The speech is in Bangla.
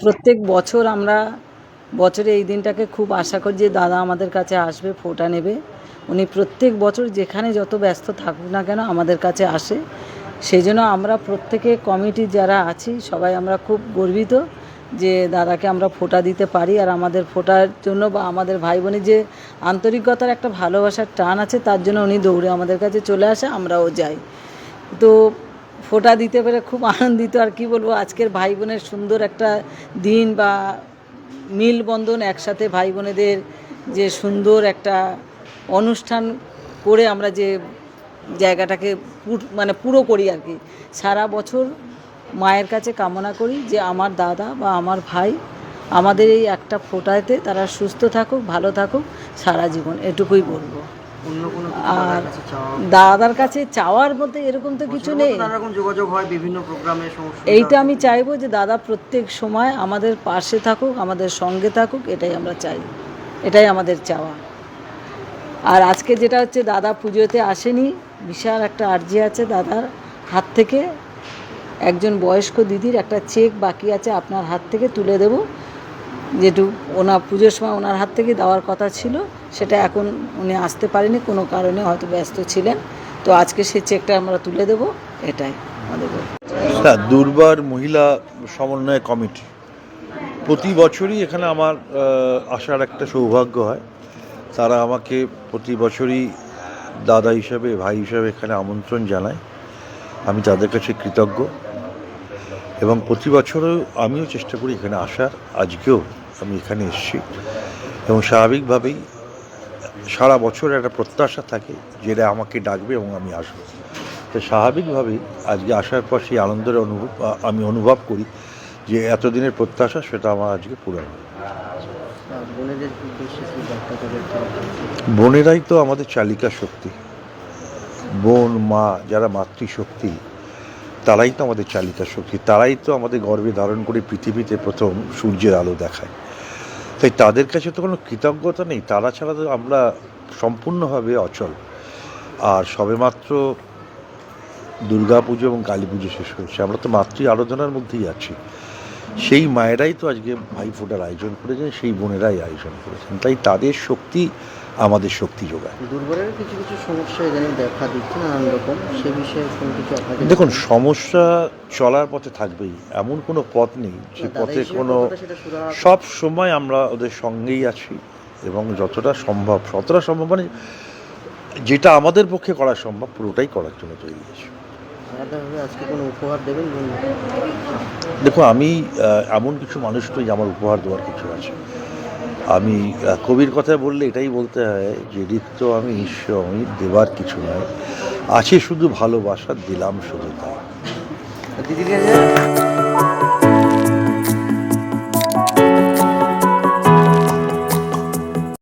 প্রত্যেক বছর আমরা বছরে এই দিনটাকে খুব আশা করি যে দাদা আমাদের কাছে আসবে, ফোটা নেবে। উনি প্রত্যেক বছর যেখানে যত ব্যস্ত থাকুক না কেন আমাদের কাছে আসে। সেই জন্য আমরা প্রত্যেকে কমিটি যারা আছি, সবাই আমরা খুব গর্বিত যে দাদাকে আমরা ফোটা দিতে পারি আর আমাদের ফোটার জন্য বা আমাদের ভাই বোনের যে আন্তরিকতার একটা ভালোবাসার টান আছে, তার জন্য উনি দৌড়ে আমাদের কাছে চলে আসে, আমরাও যাই। তো ফোটা দিতে পেরে খুব আনন্দিত। আর কি বলব, আজকের ভাই বোনের সুন্দর একটা দিন বা মিলবন্ধন একসাথে ভাই বোনেদের যে সুন্দর একটা অনুষ্ঠান করে আমরা যে জায়গাটাকে মানে পুরো করি আর কি। সারা বছর মায়ের কাছে কামনা করি যে আমার দাদা বা আমার ভাই আমাদের এই একটা ফোটাতে তারা সুস্থ থাকুক, ভালো থাকুক, সারা জীবন। এটুকুই বলব। আর দাদার কাছে চাওয়ার মধ্যে এরকম তো কিছু নেই। যোগাযোগ হয় বিভিন্ন প্রোগ্রামে এইটা আমি চাইব যে দাদা প্রত্যেক সময় আমাদের পাশে থাকুক আমাদের সঙ্গে থাকুক এটাই আমরা চাই। এটাই আমাদের চাওয়া। আর আজকে যেটা হচ্ছে দাদা পুজোতে আসেনি বিশাল একটা আর্জি আছে দাদার হাত থেকে। একজন বয়স্ক দিদির একটা চেক বাকি আছে আপনার হাত থেকে তুলে দেব। যেটু ওনার পুজোর সময় ওনার হাত থেকে দেওয়ার কথা ছিল, সেটা এখন উনি আসতে পারেনি, কোনো কারণে হয়তো ব্যস্ত ছিলেন। তো আজকে সেই চেকটা আমরা তুলে দেব, এটাই আমাদের হ্যাঁ দুর্বার মহিলা সমন্বয় কমিটি। প্রতি বছরই এখানে আমার আসার একটা সৌভাগ্য হয়। তারা আমাকে প্রতি বছরই দাদা হিসাবে, ভাই হিসাবে এখানে আমন্ত্রণ জানায়। আমি তাদের কাছে কৃতজ্ঞ। এবং প্রতি বছরও আমিও চেষ্টা করি এখানে আসার। আজকেও আমি এখানে এসেছি। এবং স্বাভাবিকভাবেই সারা বছর একটা প্রত্যাশা থাকে যেটা আমাকে ডাকবে এবং আমি আসব। তো স্বাভাবিকভাবেই আজকে আসার পর সেই আনন্দের অনুভব আমি অনুভব করি যে এতদিনের প্রত্যাশা সেটা আমার আজকে পূরণ বোনেরাই তো আমাদের চালিকা শক্তি। বোন, মা যারা মাতৃশক্তি তারাই তো আমাদের চালিকা শক্তি, তারাই তো আমাদের গর্বে ধারণ করে পৃথিবীতে প্রথম সূর্যের আলো দেখায়। তাই তাদের কাছে তো কোনো কৃতজ্ঞতা নেই, তারা ছাড়া তো আমরা সম্পূর্ণভাবে অচল। আর সবেমাত্র দুর্গা পুজো এবং কালী পুজো শেষ হয়েছে, আমরা তো মাতৃ আরাধনার মধ্যেই আছি। সেই মায়েরাই তো আজকে ভাইফোঁটার আয়োজন করেছেন, সেই বোনেরাই আয়োজন করেছেন। তাই তাদের শক্তি আমাদের শক্তি যোগায়। দুর্বলের কিছু কিছু সমস্যা ইদানিং দেখা দিচ্ছে নানান রকম। সে বিষয়ে কোনো কিছু আপনাকে দেখুন সমস্যা চলার পথে থাকবেই এমন কোনো পথ নেই যে পথে কোনো সব সময় আমরা ওদের সঙ্গেই আছি এবং যতটা সম্ভব যতটা সম্ভব মানে যেটা আমাদের পক্ষে করা সম্ভব পুরোটাই করার জন্য তৈরি আছি দেখো আমি এমন কিছু মানুষ নই আমার উপহার দেওয়ার কিছু আছে। আমি কবির কথা বললে এটাই বলতে হয় যে রিক্ত আমি ঈশ্বর, আমি দেবার কিছু নয়। আছে শুধু ভালোবাসা, দিলাম শুধু তাই।